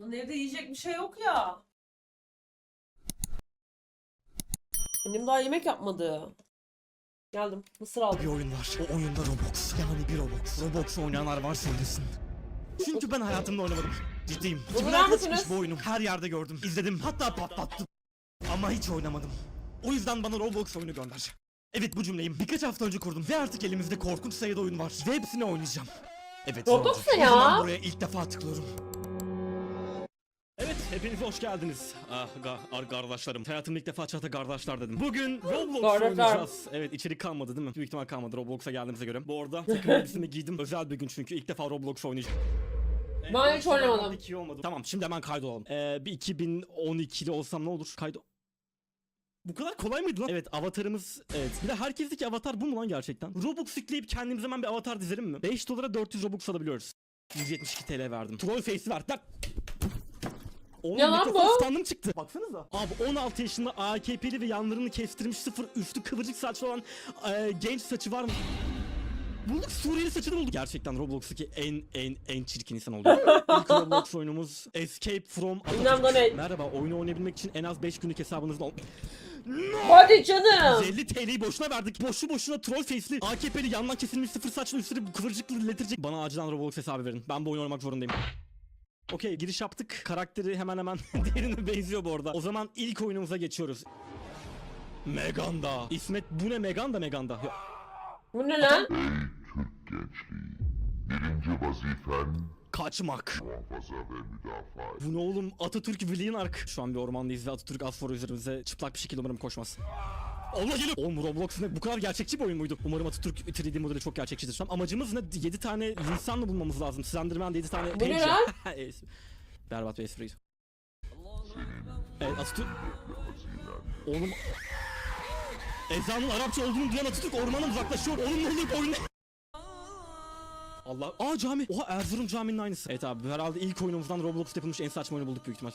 Lan evde yiyecek bir şey yok ya. Annem daha yemek yapmadı. Geldim. Mısır Bir aldım. oyun var. O oyunda Roblox. Yani bir Roblox. Roblox oynayanlar var söylesin. Çünkü ben hayatımda oynamadım. Ciddiyim. Misiniz? çıkmış bu oyunu? Her yerde gördüm. izledim. Hatta patlattım. Ama hiç oynamadım. O yüzden bana Roblox oyunu gönder. Evet bu cümleyi birkaç hafta önce kurdum ve artık elimizde korkunç sayıda oyun var. Ve hepsini oynayacağım. Evet Roblox ne O zaman ya? buraya ilk defa tıklıyorum. Hepiniz hoş geldiniz. Ah, ga ar- kardeşlerim. Hayatımda ilk defa çata kardeşler dedim. Bugün Roblox oynayacağız. Evet, içerik kalmadı değil mi? Büyük ihtimal kalmadı Roblox'a geldiğimize göre. Bu arada takım elbisemi giydim. Özel bir gün çünkü ilk defa Roblox oynayacağım. Evet, Ben hiç oynamadım. iki olmadı. Tamam, şimdi hemen kaydolalım. Ee, bir 2012'li olsam ne olur? Kaydo... Bu kadar kolay mıydı lan? Evet avatarımız evet. Bir de herkesteki avatar bu mu lan gerçekten? Robux yükleyip kendimize hemen bir avatar dizelim mi? 5 dolara 400 Robux alabiliyoruz. 172 TL verdim. Troll face'i ver. Tak. Oğlum Ne lan mikrofon bu? standım çıktı. Baksanıza. Abi 16 yaşında AKP'li ve yanlarını kestirmiş sıfır üstü kıvırcık saçlı olan e, genç saçı var mı? Bulduk Suriyeli saçını bulduk. Gerçekten Roblox'taki en en en çirkin insan oldu. İlk Roblox oyunumuz Escape from Bilmem Atatürk. ne. Merhaba oyunu oynayabilmek için en az 5 günlük hesabınızın ol... Hadi canım. 150 TL'yi boşuna verdik. Boşu boşuna troll face'li AKP'li yandan kesilmiş sıfır saçlı üstleri kıvırcıklı lettercik. Bana acilen Roblox hesabı verin. Ben bu oyunu oynamak zorundayım. Okey giriş yaptık. Karakteri hemen hemen diğerine benziyor bu arada. O zaman ilk oyunumuza geçiyoruz. Meganda. İsmet bu ne Meganda Meganda. Ya, Bu ne lan? Türk gençliği. Birinci vazifen kaçmak. muhafaza ve müdafaa. Bu ne oğlum Atatürk Villain Ark. Şu an bir ormandayız ve Atatürk Asfor üzerimize çıplak bir şekilde umarım koşmaz. Allah geliyor. Oğlum Roblox ne bu kadar gerçekçi bir oyun muydu? Umarım Atatürk 3D modeli çok gerçekçidir. Şu an amacımız ne? 7 tane insan mı bulmamız lazım? Slenderman 7 tane Bu ne lan? Berbat bir espriydi. Evet Atatürk... Oğlum... Ezanın Arapça olduğunu duyan Atatürk ormandan uzaklaşıyor. Oğlum ne oluyor bu oyunda? Allah. Aa cami. Oha Erzurum caminin aynısı. Evet abi herhalde ilk oyunumuzdan Roblox'ta yapılmış en saçma oyunu bulduk büyük ihtimal.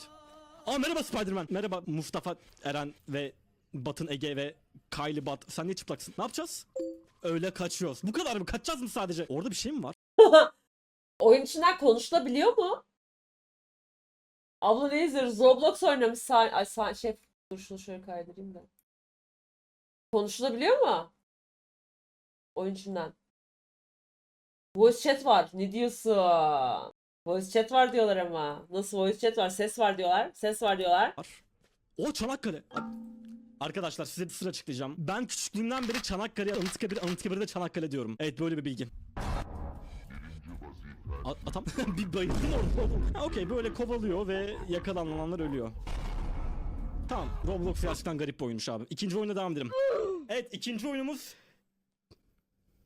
Aa merhaba Spider-Man. Merhaba Mustafa Eren ve Batın Ege ve Kylie Bat. Sen niye çıplaksın? Ne yapacağız? Öyle kaçıyoruz. Bu kadar mı? Kaçacağız mı sadece? Orada bir şey mi var? Oyun içinden konuşulabiliyor mu? Abla ne izliyoruz? Roblox oynamış. Sa Ay sa şey dur şunu şöyle kaydırayım da. Konuşulabiliyor mu? Oyun içinden. Voice chat var. Ne diyorsun? Voice chat var diyorlar ama. Nasıl voice chat var? Ses var diyorlar. Ses var diyorlar. O Çanakkale. Arkadaşlar size bir sır açıklayacağım. Ben küçüklüğümden beri Çanakkale, Anıtkabir, Anıtkabir'de Çanakkale diyorum. Evet böyle bir bilgi. A- atam bir bayıldım orada. Okey böyle kovalıyor ve yakalananlar ölüyor. Tamam Roblox gerçekten garip bir oyunmuş abi. İkinci oyuna devam edelim. Evet ikinci oyunumuz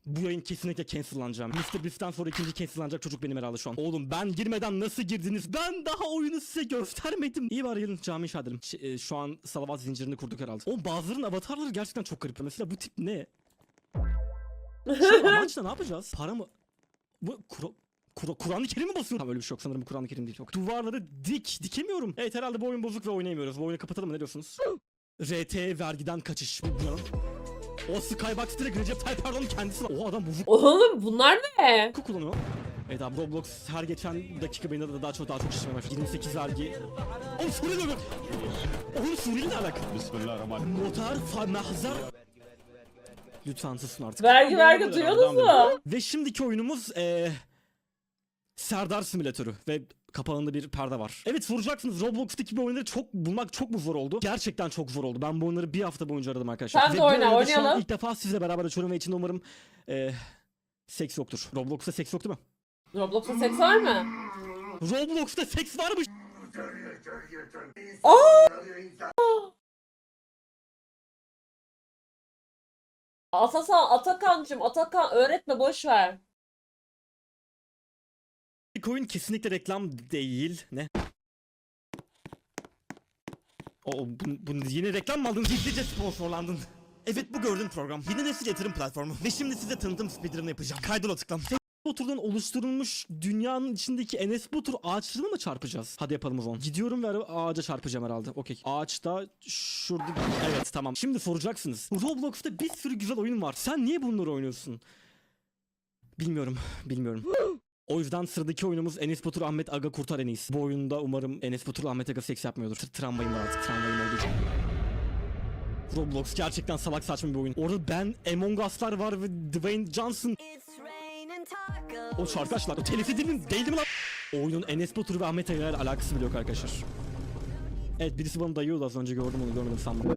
bu yayın kesinlikle cancellanacağım. Mr. Beast'ten sonra ikinci cancellanacak çocuk benim herhalde şu an. Oğlum ben girmeden nasıl girdiniz? Ben daha oyunu size göstermedim. İyi var gelin cami inşa edelim. Ş- e, şu an salavat zincirini kurduk herhalde. Oğlum bazılarının avatarları gerçekten çok garip. Mesela bu tip ne? Şu amaçla ne yapacağız? Para mı? Bu Kur- Kur- Kur'an-ı Kerim mi basıyor? Tamam öyle bir şey yok sanırım Kur'an-ı Kerim değil. Yok. Duvarları dik, dikemiyorum. Evet herhalde bu oyun bozuk ve oynayamıyoruz. Bu oyunu kapatalım mı ne diyorsunuz? RT vergiden kaçış. Bu ne lan? O Skybox direkt Recep Tayyip Erdoğan'ın kendisi. O adam bozuk Oğlum bunlar ne? kullanıyor. Evet abi Roblox her geçen dakika beni de daha çok daha çok şişmeye başladı. 28 vergi. Oğlum Suriyeli mi? Oğlum Suriyeli ne alaka? Bismillahirrahmanirrahim. Notar fa mahzar. Lütfen susun artık. Vergi vergi duyuyorsunuz mu? Ve şimdiki oyunumuz eee Serdar Simülatörü ve kapağında bir perde var. Evet soracaksınız Roblox'taki bu oyunları çok bulmak çok mu zor oldu? Gerçekten çok zor oldu. Ben bu oyunları bir hafta boyunca aradım arkadaşlar. Sen de oyna, oynayalım. ilk defa sizle beraber açıyorum ve içinde umarım eee seks yoktur. Roblox'ta seks yok değil mi? Roblox'ta seks var mı? Roblox'ta seks varmış. Atasan, Atakan'cım, Atakan öğretme boş ver. İlk kesinlikle reklam değil. Ne? O bu, bu yeni reklam mı aldın? Gizlice sponsorlandın. Evet bu gördüğün program. Yeni nesil yatırım platformu. Ve şimdi size tanıtım speedrun yapacağım. Kaydola tıklam. Batur'dan oluşturulmuş dünyanın içindeki Enes Batur ağaçlarına mı çarpacağız? Hadi yapalım o zaman. Gidiyorum ve ağaca çarpacağım herhalde. Okey. Ağaçta şurada... Evet tamam. Şimdi soracaksınız. Roblox'ta bir sürü güzel oyun var. Sen niye bunları oynuyorsun? Bilmiyorum. Bilmiyorum. O yüzden sıradaki oyunumuz Enes Batur Ahmet Aga Kurtar Enes. Bu oyunda umarım Enes Batur Ahmet Aga seks yapmıyordur. Tr- Travmayım var artık travmayım olduğu için. Roblox gerçekten salak saçma bir oyun. Orada ben Among Us'lar var ve Dwayne Johnson. O şarkı arkadaşlar o telif edilmin değildi mi lan? Oyunun Enes Batur ve Ahmet Aga ile alakası bile yok arkadaşlar. Evet birisi bana dayıyordu az önce gördüm onu görmedim sandım.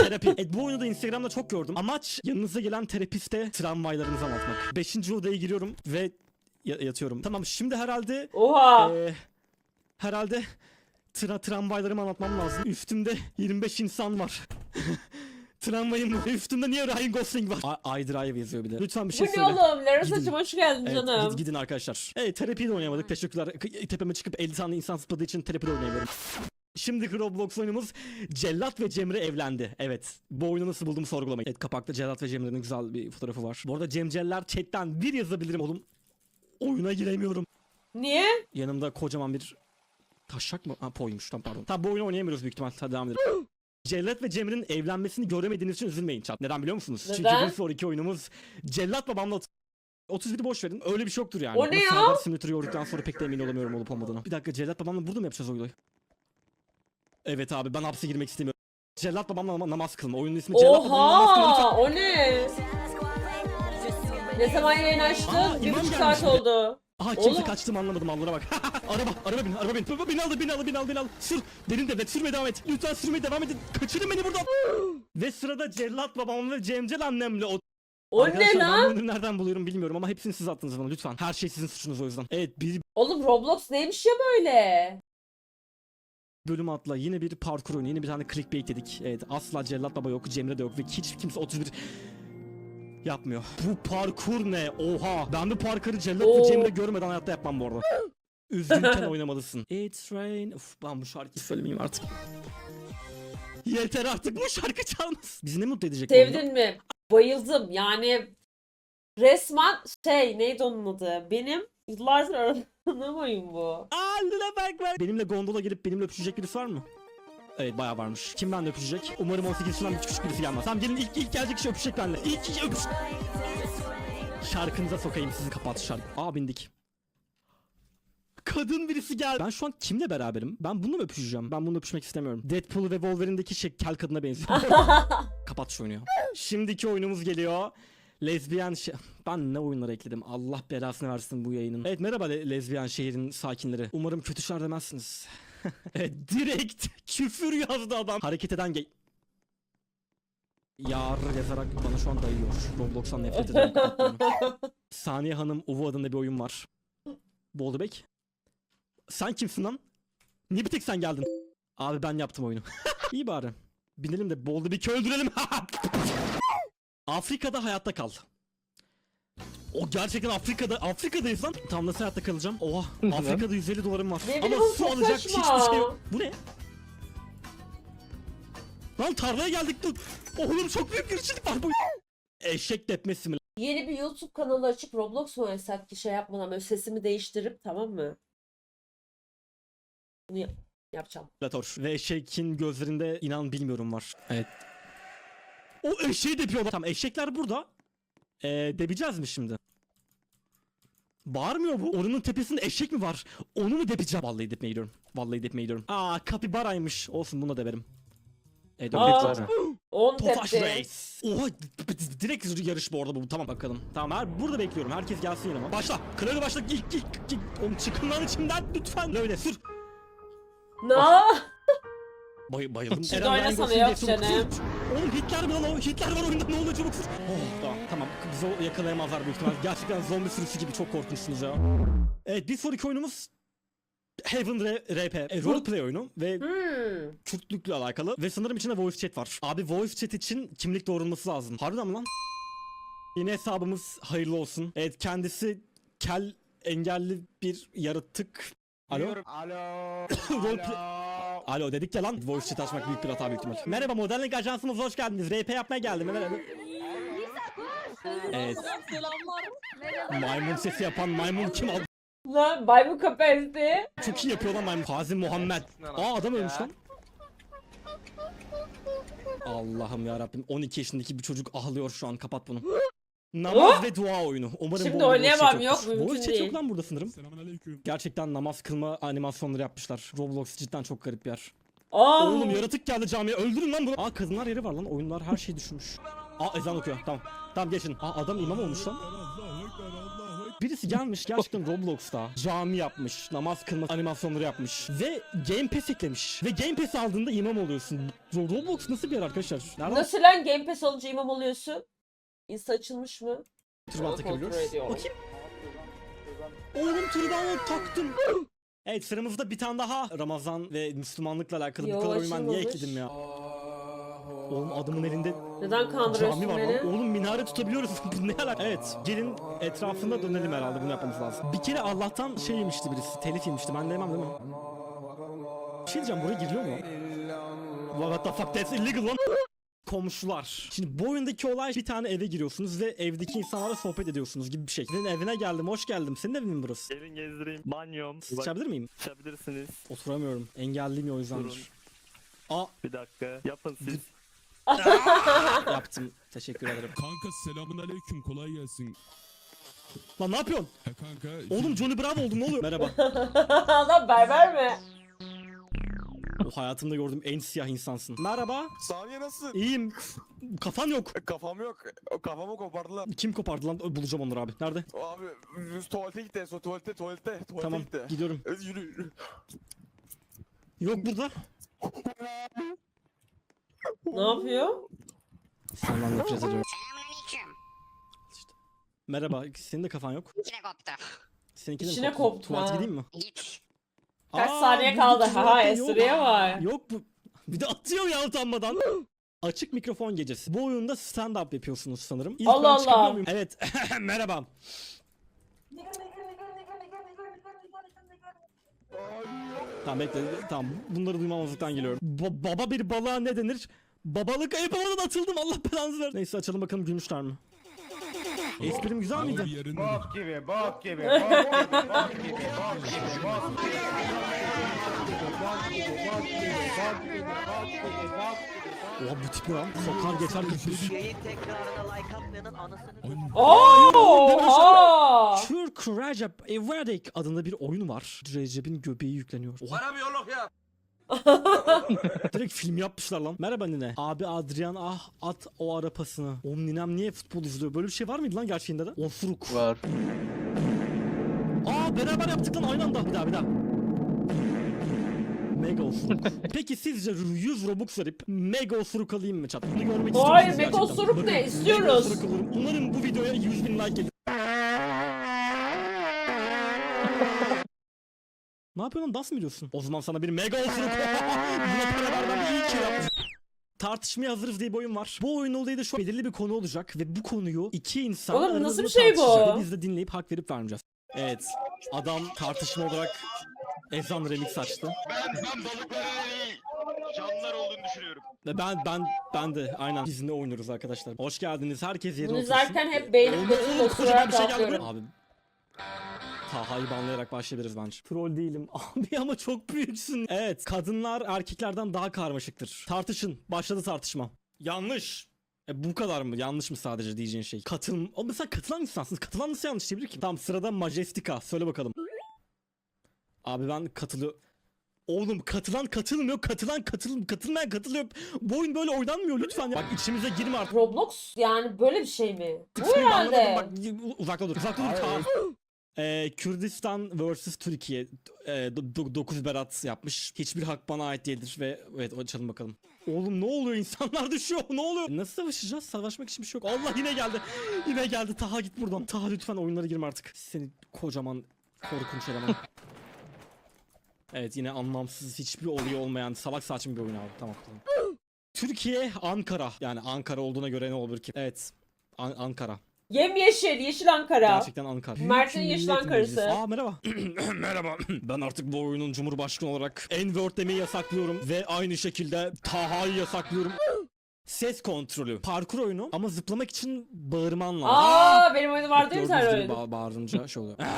Terapi. Evet bu oyunu da Instagram'da çok gördüm. Amaç yanınıza gelen terapiste travmalarınızı anlatmak. Beşinci odaya giriyorum ve ya- yatıyorum. Tamam şimdi herhalde Oha. eee, herhalde tra tramvaylarımı anlatmam lazım. Üstümde 25 insan var. Tramvayım var. Üstümde niye Ryan Gosling var? I, I Drive yazıyor bir de. Lütfen bir Bu şey ne söyle. oğlum? Larissa Gidin. hoş geldin Evet, canım. gid- gidin arkadaşlar. Evet terapiyi de oynayamadık. Teşekkürler. K- Tepeme çıkıp 50 tane insan zıpladığı için terapide oynayamıyorum. Şimdiki Roblox oyunumuz Cellat ve Cemre evlendi. Evet. Bu oyunu nasıl buldum sorgulamayın. Evet kapakta Cellat ve Cemre'nin güzel bir fotoğrafı var. Bu arada Cem Celler chatten bir yazabilirim oğlum. Oyuna giremiyorum. Niye? Yanımda kocaman bir taşak mı? Ha poymuş tam pardon. Tamam bu oyunu oynayamıyoruz büyük ihtimal. Hadi devam edelim. Cellat ve Cemre'nin evlenmesini göremediğiniz için üzülmeyin chat. Neden biliyor musunuz? Çünkü Neden? bir sonraki oyunumuz Cellat babamla 31'i boş verin. Öyle bir şey yoktur yani. O ne ya? Serdar Simülatör'ü yorduktan sonra pek de emin olamıyorum olup olmadığını. Bir dakika Cellat babamla burada mı yapacağız oyunu? Evet abi ben hapse girmek istemiyorum. Cellat babamla nam- namaz kılma. Oyunun ismi Cellat babamla namaz kılma. Oha. O ne? Ne zaman yayın açtın? Aa, bir imam buçuk gelmiş saat oldu. Aha kimse Oğlum. kaçtığımı anlamadım Allah'a bak. araba, araba bin, araba bin. Baba, Bin aldı, bin aldı, bin aldı, bin aldı. Sür, derin devlet, sürmeye devam et. Lütfen sürmeye devam edin. Kaçırın beni buradan. ve sırada Cellat babam ve Cemcel annemle o... O Arkadaşlar ne ben lan? bunu nereden buluyorum bilmiyorum ama hepsini siz attınız bana lütfen. Her şey sizin suçunuz o yüzden. Evet bir Oğlum Roblox neymiş ya böyle? bölüm atla yine bir parkur oyunu, yine bir tane clickbait dedik. Evet asla Cellat baba yok, Cemre de yok ve hiç kimse 31 yapmıyor. Bu parkur ne? Oha! Ben bu parkuru Cellat Cemre görmeden hayatta yapmam bu arada. Üzgünken oynamalısın. It's rain. Uf ben bu şarkıyı söylemeyeyim artık. Yeter artık bu şarkı çalmasın. Bizi ne mutlu edecek? Sevdin mi? Bayıldım. Yani resmen şey neydi onun adı? Benim yıllardır aradığım oyun bu. Aa Luna bak bak. Benimle gondola gelip benimle öpüşecek birisi var mı? Evet bayağı varmış. Kim benimle öpüşecek? Umarım 18 yaşından bir küçük birisi gelmez. Tamam gelin ilk, ilk gelecek kişi öpüşecek benimle. İlk kişi öpüş. Şarkınıza sokayım sizi kapat şarkı. Aa bindik. Kadın birisi geldi. Ben şu an kimle beraberim? Ben bununla mı öpüşeceğim? Ben bununla öpüşmek istemiyorum. Deadpool ve Wolverine'deki şey kel kadına benziyor. Kapat şu oyunu ya. Şimdiki oyunumuz geliyor. Lezbiyen şey... Ben ne oyunlar ekledim? Allah belasını versin bu yayının. Evet merhaba le- lezbiyen şehrin sakinleri. Umarım kötü şeyler demezsiniz. Evet direkt küfür yazdı adam. Hareket eden gay... Yar yazarak bana şu an dayıyor. Roblox'tan nefret ederim. Saniye Hanım Uvu adında bir oyun var. Boldebek. Sen kimsin lan? Niye bir tek sen geldin? Abi ben yaptım oyunu. İyi bari. Binelim de Boldebek'i öldürelim. Afrika'da hayatta kal. O gerçekten Afrika'da Afrika'dayız lan. Tam nasıl hayatta kalacağım? Oha Afrika'da 150 dolarım var. Ne Ama bileyim oğlum, su çok alacak saçma. hiçbir şey yok. Bu ne? Lan tarlaya geldik dur. Oğlum çok büyük bir ırkçılık var bu. Eşek tepmesi mi? Yeni bir YouTube kanalı açıp Roblox oynasak ki şey yapmadan böyle sesimi değiştirip tamam mı? Bunu yap- yapacağım. Lator. Ve eşekin gözlerinde inan bilmiyorum var. Evet. O eşeği depiyorlar. Tamam eşekler burada. Ee, depeceğiz mi şimdi? Bağırmıyor bu. Oranın tepesinde eşek mi var? Onu mu depeceğim? Vallahi depmeye gidiyorum. Vallahi depmeye gidiyorum. Aa kapibaraymış. Olsun bunu da deverim. Evet, Aa, öyle 10 Tofaş tepti. Race. Oha direkt yarış bu arada bu. Tamam bakalım. Tamam her burada bekliyorum. Herkes gelsin yanıma. Başla. Kralı başla. İlk ilk ilk. Oğlum çıkın lan içimden lütfen. Öyle sür. Ne? Bay bayıldım. Ryan oynasana yok canım. Oğlum Hitler mi lan o? Hitler var oyunda ne oluyor çabuk sür. Oh tamam tamam. Bizi yakalayamazlar büyük ihtimal. Gerçekten zombi sürüsü gibi çok korkunçsunuz ya. Evet bir sonraki oyunumuz Heaven R- RP. E, roleplay oyunu ve Hmm. Kürtlükle alakalı ve sanırım içinde voice chat var. Abi voice chat için kimlik doğrulması lazım. Harbiden mi lan? Yine hesabımız hayırlı olsun. Evet kendisi kel engelli bir yaratık. Alo? Alo. Roleplay- Alo. Dedik ya lan. Voice chat açmak büyük bir hata büyük ihtimal. Merhaba modellik ajansımız hoş geldiniz. RP yapmaya geldim. Merhaba. Evet. Maymun sesi yapan maymun kim abi? Lan maymun kapasite. Çok iyi yapıyor lan maymun. Hazim Muhammed. Aa adam ölmüş lan. Allah'ım ya Rabbim 12 yaşındaki bir çocuk ağlıyor şu an kapat bunu. Namaz ve dua oyunu. Umarım Şimdi bol oynayamam, chat yok, mümkün Voice chat değil. yok lan burada sanırım. Selamünaleyküm. Gerçekten namaz kılma animasyonları yapmışlar. Roblox cidden çok garip bir yer. Aa, Oğlum yaratık geldi camiye öldürün lan bunu. Aa kadınlar yeri var lan oyunlar her şeyi düşürmüş. Aa ezan okuyor tamam. Tamam geçin. Aa adam imam olmuş lan. Birisi gelmiş gerçekten Roblox'ta cami yapmış, namaz kılma animasyonları yapmış ve Game Pass eklemiş. Ve Game Pass aldığında imam oluyorsun. Ro- Roblox nasıl bir yer arkadaşlar? Nereden nasıl lan Game Pass olunca imam oluyorsun? Insta açılmış mı? Kontrol takabiliyoruz? Bakayım. Oğlum türbanı taktım. Evet sıramızda bir tane daha Ramazan ve Müslümanlıkla alakalı Yo, bu kadar oyun ben niye açılmamış. ekledim ya? Oğlum adamın elinde Neden kandırıyorsun Cami var beni? lan. Oğlum minare tutabiliyoruz. Bu ne alaka? Evet. Gelin etrafında dönelim herhalde. Bunu yapmamız lazım. Bir kere Allah'tan şey yemişti birisi. Telif yemişti. Ben de yemem değil mi? Bir şey diyeceğim. Buraya giriliyor mu? What the fuck? That's illegal lan. Komşular. Şimdi bu oyundaki olay bir tane eve giriyorsunuz ve evdeki insanlarla sohbet ediyorsunuz gibi bir şey. Senin evine geldim, hoş geldim. Senin evin mi burası? Gelin gezdireyim. Banyom. Sıçabilir miyim? sıçabilirsiniz. Oturamıyorum. Engelliyim ya o Durun. yüzdendir. Aa Bir dakika. Yapın siz. yaptım. Teşekkür ederim. Kanka selamünaleyküm kolay gelsin. Lan ne yapıyorsun? He kanka. Oğlum Johnny Bravo oldum ne oluyor? Merhaba. Adam berber mi? O hayatımda gördüğüm en siyah insansın. Merhaba. Saniye nasıl? İyiyim. Kafan yok. Kafam yok. Kafamı kopardılar. Kim kopardı lan? Bulacağım onları abi. Nerede? Abi tuvalete gitti. en son tuvalete tuvalete. Tuvalete Tamam gitti. gidiyorum. Yürü yürü. Yok burada. Ne yapıyor? Senden nefret ediyorum. Selamünaleyküm. Merhaba. Senin de kafan yok. İçine koptu. Seninki de mi İçine koptu? koptu, Tuvalete ha. gideyim mi? Git. Kaç Aa, saniye bu kaldı? Ha yok. espriye var. Yok bu. Bir de atıyor ya utanmadan. Açık mikrofon gecesi. Bu oyunda stand-up yapıyorsunuz sanırım. İlk Allah ben çıkabiliyor Allah. muyum? Evet. Merhaba. Tamam bekle. Tamam. Bunları duymamazlıktan geliyorum. Ba- baba bir balığa ne denir? Babalık yapamadan atıldım. Allah belanızı ver. Neyse açalım bakalım gülmüşler mi? Esprim güzel miydi? Bok gibi, bok gibi, bok gibi, bok gibi, bok gibi, bok gibi. Gibi, gibi, gibi, gibi, gibi. Oha bu tip ne lan? Sokar geçer gitmiş. Yayın tekrarına like atmayanın anasını Ay. Oha! Türk Recep Evedik adında bir oyun var. Recep'in göbeği yükleniyor. Bana bir yolluk yap. Direkt film yapmışlar lan. Merhaba nine. Abi Adrian ah at o arapasını. Oğlum ninem niye futbol izliyor? Böyle bir şey var mıydı lan gerçeğinde de? Osuruk. Var. Aa beraber yaptık lan aynı anda. Bir daha bir daha. Mega osuruk. Peki sizce 100 Robux verip mega osuruk alayım mı chat? Bunu görmek istiyor Hayır, mega gerçekten? osuruk ne? Bakın, İstiyoruz. Mega osuruk alırım. Umarım bu videoya 100 bin like gelir. Ne yapıyorsun lan? Das mı ediyorsun? O zaman sana bir mega osuruk. Buna para vermem iyi ki yapmışım. Tartışmaya hazırız diye bir oyun var. Bu oyun olayı da şu belirli bir konu olacak ve bu konuyu iki insan Oğlum nasıl bir şey bu? Biz de dinleyip hak verip vermeyeceğiz. Evet. Adam tartışma olarak ezan remix açtı. Ben, ben balıkların iyi canlılar olduğunu düşünüyorum. Ve ben ben ben de aynen biz ne oynuyoruz arkadaşlar. Hoş geldiniz. Herkes yerine Bunu otursun. izlerken hep beynim osurarak bir şey. Abi. Taha'yı banlayarak başlayabiliriz bence. Troll değilim. Abi ama çok büyüksün. Evet. Kadınlar erkeklerden daha karmaşıktır. Tartışın. Başladı tartışma. Yanlış. E bu kadar mı? Yanlış mı sadece diyeceğin şey? Katıl... O mesela katılan insansınız. Katılan nasıl yanlış diyebilir ki? Tamam sırada Majestica. Söyle bakalım. Abi ben katılıyor... Oğlum katılan katılmıyor, katılan katıl katılmayan katılıyor. Bu oyun böyle oynanmıyor lütfen. ya. Bak içimize girme artık. Roblox yani böyle bir şey mi? Bu Kısmını herhalde. anlamadım, Bak, uzakta dur. Uzakta dur. Tamam. Ee, Kürdistan vs Türkiye 9 Berat yapmış. Hiçbir hak bana ait değildir ve evet açalım bakalım. Oğlum ne oluyor? İnsanlar düşüyor. Ne oluyor? Nasıl savaşacağız? Savaşmak için bir şey yok. Allah yine geldi. Yine geldi. Taha git buradan. Taha lütfen oyunlara girme artık. Seni kocaman korkunç eleman. evet yine anlamsız hiçbir olayı olmayan salak saçma bir oyun abi. Tamam tamam. Türkiye Ankara. Yani Ankara olduğuna göre ne olur ki? Evet. An- Ankara. Yemyeşil, yeşil Ankara. Gerçekten Ankara. Mert'in Büyük yeşil Millet Ankara'sı. Meclisi. Aa merhaba. merhaba. ben artık bu oyunun cumhurbaşkanı olarak N-word demeyi yasaklıyorum ve aynı şekilde Taha'yı yasaklıyorum. Ses kontrolü. Parkur oyunu ama zıplamak için bağırman lazım. Aa benim oyunum vardı ya bir tane Gördüğünüz gibi oyun. ba- bağırınca şey oluyor.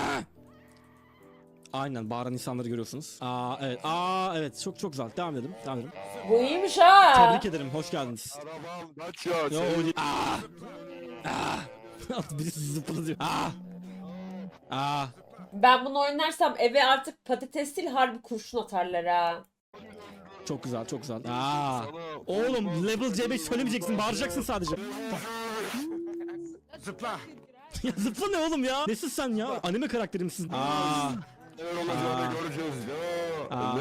Aynen bağıran insanları görüyorsunuz. Aa evet. Aa evet çok çok güzel. Devam edelim. Devam edelim. Bu iyiymiş ha. Tebrik ederim. Hoş geldiniz. Arabam kaçıyor. Yo, o değil. Aa! Aa! Birisi zıpladı. Aa. Aa. Ben bunu oynarsam eve artık patates değil harbi kurşun atarlar ha. Çok güzel, çok güzel. Aa. Oğlum level C5 söylemeyeceksin, bağıracaksın sadece. Zıpla. ya zıpla ne oğlum ya? Nesin sen ya? Anime karakteri misin? Aa. Aa.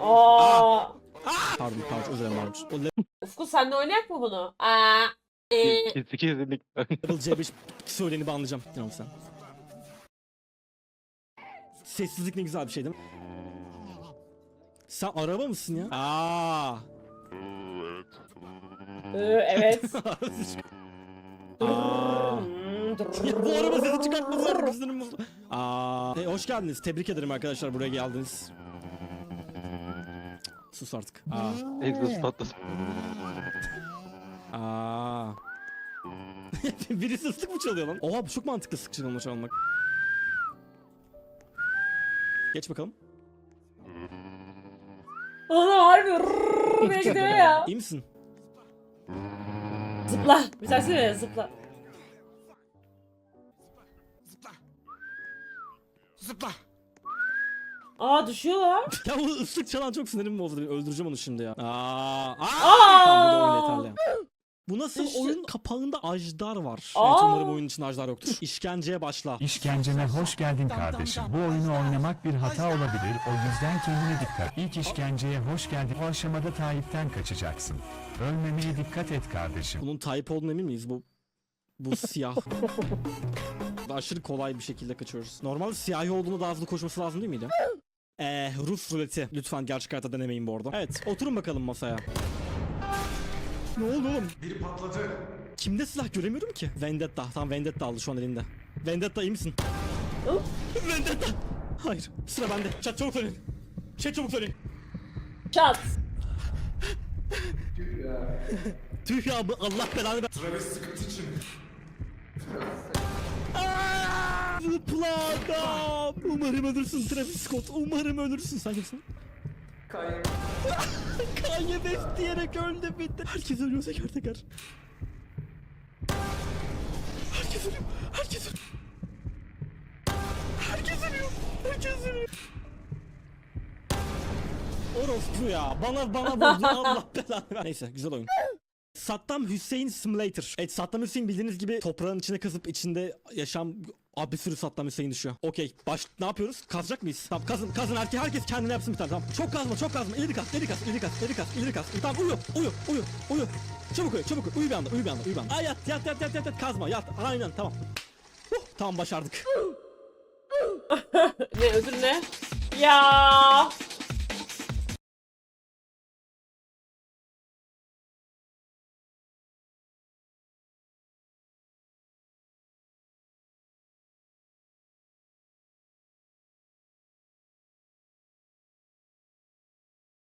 Aa. Aa. Pardon, pardon, özür dilerim Ufku sen de oynayak mı bunu? Aa. Ee, Kesin kesinlikle. level C5 söyleni banlayacağım. Tamam sen. Sessizlik ne güzel bir şey değil mi? Sen araba mısın ya? Aa. Evet. ee, evet. Aa. Hmm. Ya bu araba sesi çıkartmazlar gözlerim bozuldu. Aa, e, hoş geldiniz. Tebrik ederim arkadaşlar buraya geldiniz. Sus artık. Aa. Exos patlasın. Aa. Birisi ıslık mı çalıyor lan? Oha bu çok mantıklı ıslık çalma çalmak. Geç bakalım. Ana harbi rrrr diye gidiyor ya. İyi misin? Zıpla. Tane söyle zıpla. Zıpla. Zıpla. Aa düşüyorlar. Ya bu ıslık çalan çok sinirimi bozdu. Öldüreceğim onu şimdi ya. Aa. Aa. Aa! Tamam bu da oyun yeterli. Bu nasıl Düşün- oyun? Kapağında ajdar var. Aa! Evet umarım oyunun içinde ajdar yoktur. İşkenceye başla. İşkenceme hoş geldin kardeşim. Bu oyunu oynamak bir hata olabilir. O yüzden kendine dikkat. İlk işkenceye hoş geldin. Bu aşamada Tayyip'ten kaçacaksın. Ölmemeye dikkat et kardeşim. Bunun Tayyip olduğunu emin miyiz? Bu bu siyah. Aşırı kolay bir şekilde kaçıyoruz. Normalde siyahi olduğunda daha hızlı koşması lazım değil miydi? Eee Rus ruleti. Lütfen gerçek hayatta denemeyin bu arada. Evet oturun bakalım masaya. Ne oldu oğlum? Biri patladı. Kimde silah göremiyorum ki? Vendetta. Tamam Vendetta aldı şu an elinde. Vendetta iyi misin? Vendetta. Hayır. Sıra bende. Chat çabuk söyleyin. Chat çabuk söyleyin. Çat. Tüh ya bu Allah belanı ver. Travis sıkıntı için. Zıpla adam. Umarım ölürsün Travis Scott. Umarım ölürsün. Sen kimsin? Kanye. Kanye West diyerek öldü bitti. Herkes ölüyor teker teker. Herkes ölüyor. Herkes ölüyor. Herkes ölüyor. Herkes ölüyor. Orospu ya. Bana bana vurdu. Allah belanı ver. Neyse güzel oyun. Saddam Hüseyin Simulator. Evet Saddam Hüseyin bildiğiniz gibi toprağın içine kazıp içinde yaşam Abi bir sürü Saddam Hüseyin düşüyor. Okey. Baş ne yapıyoruz? Kazacak mıyız? Tamam kazın kazın herkes herkes kendine yapsın bir tane. Tamam. Çok kazma çok kazma. İleri kaz ileri kaz ileri kaz ileri kaz ileri kaz. Tamam uyu uyu uyu uyu. Çabuk uyu çabuk uyu. Uyu bir anda uyu bir anda uyu bir anda. Ay yat yat yat yat yat, yat. kazma yat. Aynen tamam. Huh, tamam başardık. Ne ödül ne? Ya.